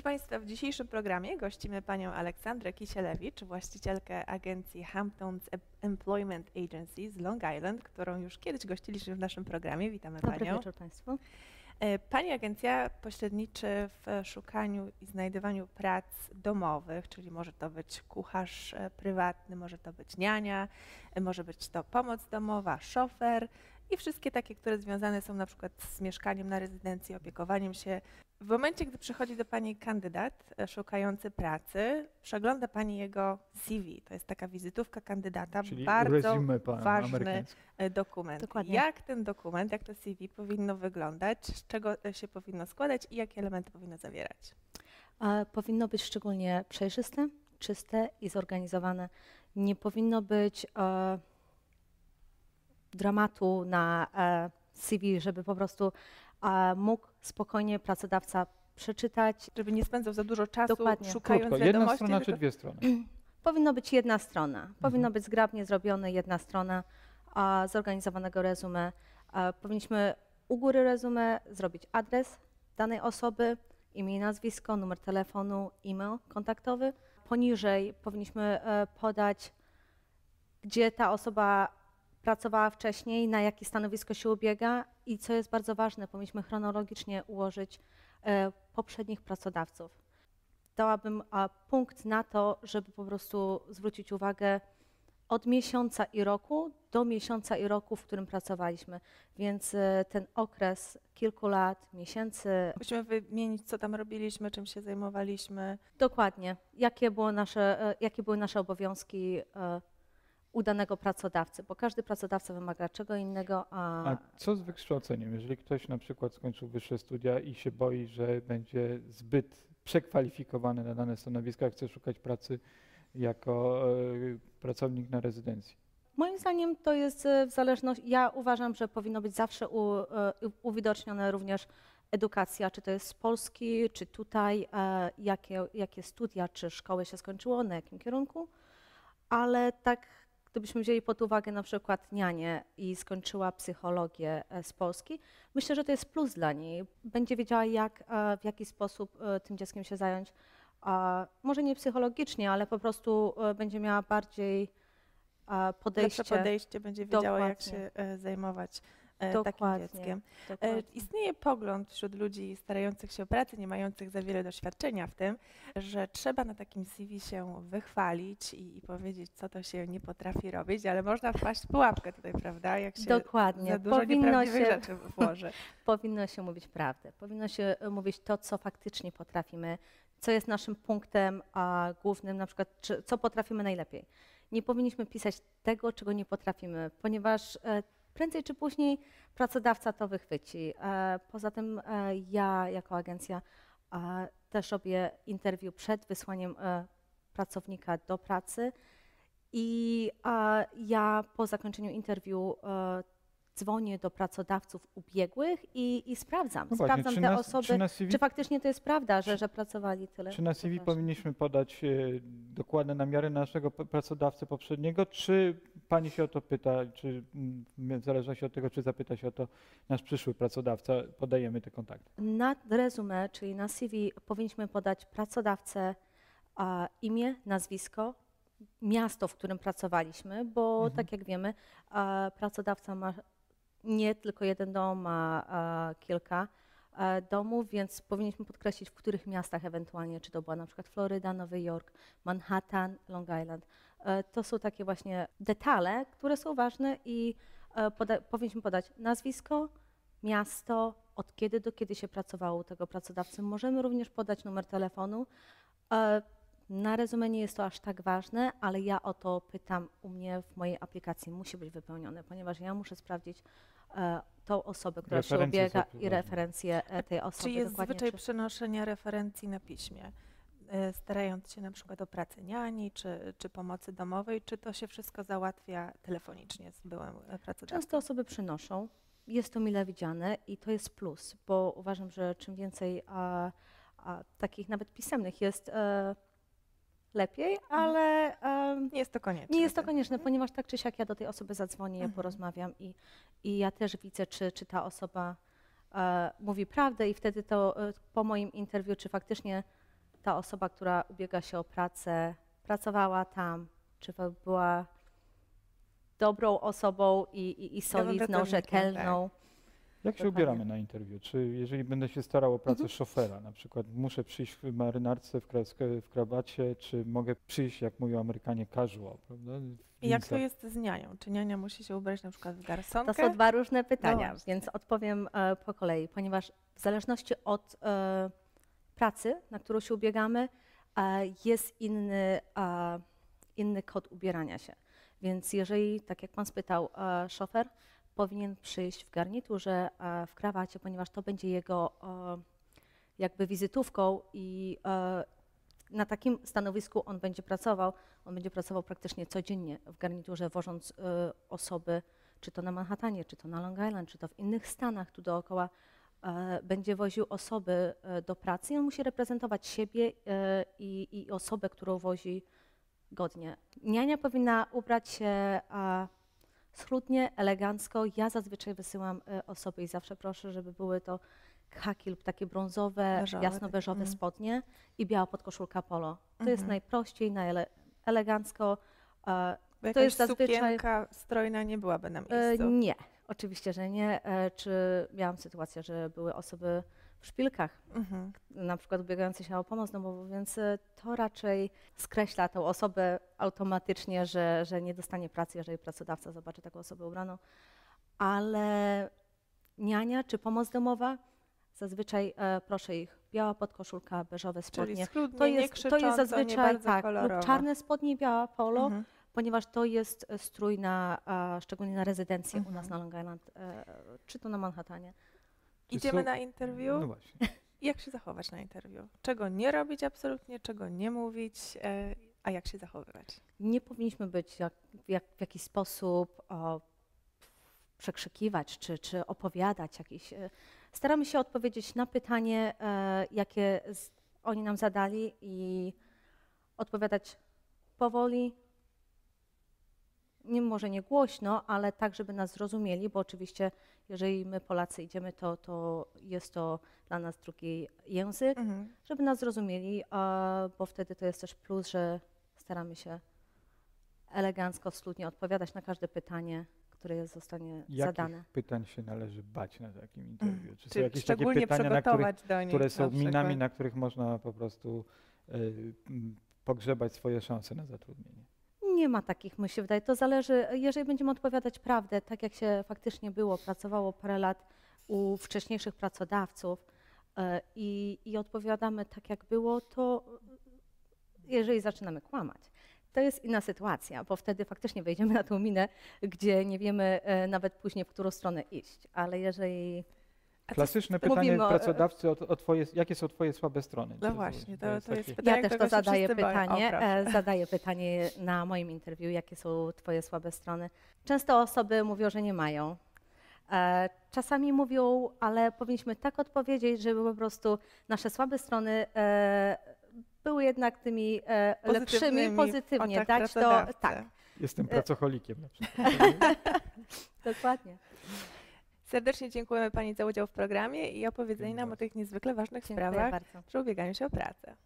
Proszę Państwa, w dzisiejszym programie gościmy panią Aleksandrę Kisielewicz, właścicielkę agencji Hamptons Employment Agency z Long Island, którą już kiedyś gościliśmy w naszym programie. Witamy Dobry panią. wieczór Państwu. E, Pani agencja pośredniczy w szukaniu i znajdowaniu prac domowych, czyli może to być kucharz e, prywatny, może to być niania, e, może być to pomoc domowa, szofer i wszystkie takie, które związane są na przykład z mieszkaniem na rezydencji, opiekowaniem się. W momencie, gdy przychodzi do Pani kandydat e, szukający pracy, przegląda Pani jego CV. To jest taka wizytówka kandydata, Czyli bardzo ważny e, dokument. Dokładnie. Jak ten dokument, jak to CV powinno wyglądać, z czego e, się powinno składać i jakie elementy powinno zawierać? E, Powinno być szczególnie przejrzyste, czyste i zorganizowane. Nie powinno być e, dramatu na e, CV, żeby po prostu e, mógł spokojnie pracodawca przeczytać. Żeby nie spędzał za dużo czasu Dokładnie. szukając Krótko, jedna wiadomości. strona czy dwie strony? Powinno być jedna strona. Powinno Mhm. być zgrabnie zrobione jedna strona zorganizowanego resume. A, powinniśmy u góry resume zrobić adres danej osoby, imię i nazwisko, numer telefonu, e-mail kontaktowy. Poniżej powinniśmy e, podać, gdzie ta osoba pracowała wcześniej, na jakie stanowisko się ubiega i co jest bardzo ważne, powinniśmy chronologicznie ułożyć e, poprzednich pracodawców dałabym punkt na to, żeby po prostu zwrócić uwagę od miesiąca i roku do miesiąca i roku, w którym pracowaliśmy. Więc e, ten okres kilku lat, miesięcy, Musimy wymienić, co tam robiliśmy, czym się zajmowaliśmy. dokładnie, jakie, było nasze, e, jakie były nasze obowiązki u danego pracodawcy, bo każdy pracodawca wymaga czego innego, a, A co z wykształceniem? Jeżeli ktoś na przykład skończył wyższe studia i się boi, że będzie zbyt przekwalifikowany na dane stanowisko, chce szukać pracy jako e, pracownik na rezydencji. Moim zdaniem to jest e, w zależności, ja uważam, że powinno być zawsze u, e, uwidocznione również edukacja, czy to jest z Polski, czy tutaj, jakie, jakie studia, czy szkoły się skończyło, na jakim kierunku, ale tak gdybyśmy wzięli pod uwagę na przykład nianię i skończyła psychologię e, z Polski, myślę, że to jest plus dla niej. Będzie wiedziała, jak, e, w jaki sposób e, tym dzieckiem się zająć. Może nie psychologicznie, ale po prostu będzie miała bardziej podejście. Lepsze podejście będzie wiedziała, jak Dokładnie. się e, zajmować e, takim Dokładnie, dzieckiem. E, dokładnie. Istnieje pogląd wśród ludzi starających się o pracę, nie mających za wiele doświadczenia w tym, że trzeba na takim CV się wychwalić i, i powiedzieć, co to się nie potrafi robić, ale można wpaść w pułapkę tutaj, prawda? Jak się Dokładnie. za dużo Powinno nieprawdziwych się- rzeczy włoży. Powinno się mówić prawdę. Powinno się e, mówić to, co faktycznie potrafimy, co jest naszym punktem a, głównym, na przykład czy, co potrafimy najlepiej. Nie powinniśmy pisać tego, czego nie potrafimy, ponieważ e, prędzej czy później pracodawca to wychwyci. E, poza tym e, ja jako agencja e, też robię interwiu przed wysłaniem pracownika do pracy i ja po zakończeniu interwiu dzwonię do pracodawców ubiegłych i, i sprawdzam. No właśnie, sprawdzam czy te na- osoby, czy CV faktycznie to jest prawda, że, że pracowali tyle. Czy na CV powinniśmy podać dokładne namiary naszego pracodawcy poprzedniego, czy pani się o to pyta, czy mm, w zależności od tego, czy zapyta się o to nasz przyszły pracodawca, podajemy te kontakty? Na resume, czyli na CV, powinniśmy podać pracodawcę, a, imię, nazwisko, miasto, w którym pracowaliśmy, bo Mhm. tak jak wiemy, a, pracodawca ma nie tylko jeden dom, ma a, kilka e, domów, więc powinniśmy podkreślić, w których miastach ewentualnie, czy to była na przykład Floryda, Nowy Jork, Manhattan, Long Island. E, To są takie właśnie detale, które są ważne i e, poda- powinniśmy podać nazwisko, miasto, od kiedy do kiedy się pracowało u tego pracodawcy. Możemy również podać numer telefonu. E, Na resume nie jest to aż tak ważne, ale ja o to pytam u mnie w mojej aplikacji. Musi być wypełnione, ponieważ ja muszę sprawdzić e, tą osobę, która się Referencje są ubiega i referencje tej osoby. Czy jest dokładnie, zwyczaj czy- przenoszenia referencji na piśmie? E, Starając się na przykład o pracę niani czy, czy pomocy domowej, czy to się wszystko załatwia telefonicznie z byłym e, pracodawcą? Często osoby przynoszą. Jest to mile widziane i to jest plus, bo uważam, że czym więcej a, a, takich nawet pisemnych jest e, lepiej, ale e, Nie jest to konieczne. nie jest to konieczne, ponieważ tak czy siak ja do tej osoby zadzwonię, ja Mhm. porozmawiam i, i ja też widzę, czy, czy ta osoba e, mówi prawdę i wtedy to e, po moim interwiu, czy faktycznie ta osoba, która ubiega się o pracę, pracowała tam, czy była dobrą osobą i, i, i solidną, rzetelną. Jak się Dokładnie. ubieramy na interwiu? Czy jeżeli będę się starał o pracę Mhm. szofera, na przykład muszę przyjść w marynarce, w, w krawacie, czy mogę przyjść, jak mówią Amerykanie, casual, prawda? I jak to jest z nianią? Czy niania musi się ubrać na przykład w garsonkę? To są dwa różne pytania, No więc odpowiem e, po kolei, ponieważ w zależności od e, pracy, na którą się ubiegamy, e, jest inny, e, inny kod ubierania się. Więc jeżeli, tak jak Pan spytał, e, szofer powinien przyjść w garniturze, w krawacie, ponieważ to będzie jego jakby wizytówką i na takim stanowisku on będzie pracował. On będzie pracował praktycznie codziennie w garniturze, wożąc osoby, czy to na Manhattanie, czy to na Long Island, czy to w innych stanach tu dookoła, będzie woził osoby e, do pracy i on musi reprezentować siebie e, i, i osobę, którą wozi godnie. Niania powinna ubrać się e, schludnie, elegancko. Ja zazwyczaj wysyłam e, osoby i zawsze proszę, żeby były to khaki lub takie brązowe, Beżowe, jasno-beżowe takie, mm. spodnie i biała podkoszulka polo. To jest Mhm. najprościej, najelegancko. E, to jest zazwyczaj- sukienka strojna nie byłaby na E, miejscu. Nie, oczywiście, że nie. E, Czy miałam sytuację, że były osoby w szpilkach, Mhm. na przykład ubiegające się o pomoc domową, więc e, to raczej skreśla tą osobę automatycznie, że, że nie dostanie pracy, jeżeli pracodawca zobaczy taką osobę ubraną. Ale niania czy pomoc domowa, zazwyczaj e, proszę ich biała podkoszulka, beżowe Czyli spodnie. schludnie, To nie jest, to krzycząco, jest nie zazwyczaj bardzo tak, lub czarne spodnie, biała polo, Mhm. Ponieważ to jest e, strój na, szczególnie na rezydencję u nas Mhm. na Long Island, e, czy to na Manhattanie. Czy Idziemy na interwiu. No właśnie. Jak się zachować na interwiu? Czego nie robić absolutnie, czego nie mówić, e, a jak się zachowywać? Nie powinniśmy być jak, jak, w jakiś sposób o, przekrzykiwać czy, czy opowiadać jakieś. e, Staramy się odpowiedzieć na pytanie, e, jakie z, oni nam zadali i odpowiadać powoli, nie może nie głośno, ale tak, żeby nas zrozumieli, bo oczywiście jeżeli my Polacy idziemy, to, to jest to dla nas drugi język, Mhm. żeby nas zrozumieli, a, bo wtedy to jest też plus, że staramy się elegancko, schludnie odpowiadać na każde pytanie, które jest, zostanie zadane. Jakich pytań się należy bać na takim interwiu? Czy są Czy jakieś takie szczególnie pytania, na których, nich które są minami, na których można po prostu y, pogrzebać swoje szanse na zatrudnienie? Nie ma takich, mi się wydaje. To zależy, jeżeli będziemy odpowiadać prawdę, tak jak się faktycznie było, pracowało parę lat u wcześniejszych pracodawców e, i, i odpowiadamy tak, jak było, to jeżeli zaczynamy kłamać, to jest inna sytuacja, bo wtedy faktycznie wejdziemy na tą minę, gdzie nie wiemy e, nawet później, w którą stronę iść. Ale jeżeli Klasyczne mówimy pytanie o- pracodawcy o, o twoje, jakie są twoje słabe strony? No właśnie, to, to jest takie- pytanie, Ja też to zadaję boją. Pytanie. e, zadaję pytanie na moim interwiu, jakie są Twoje słabe strony. Często osoby mówią, że nie mają. E, Czasami mówią, ale powinniśmy tak odpowiedzieć, żeby po prostu nasze słabe strony e, były jednak tymi e, lepszymi, pozytywnie. oczach Dać to tak, Jestem E- pracocholikiem na przykład. dokładnie. Serdecznie dziękujemy Pani za udział w programie i opowiedzenie nam o tych niezwykle ważnych Dziękuję sprawach bardzo. przy ubieganiu się o pracę.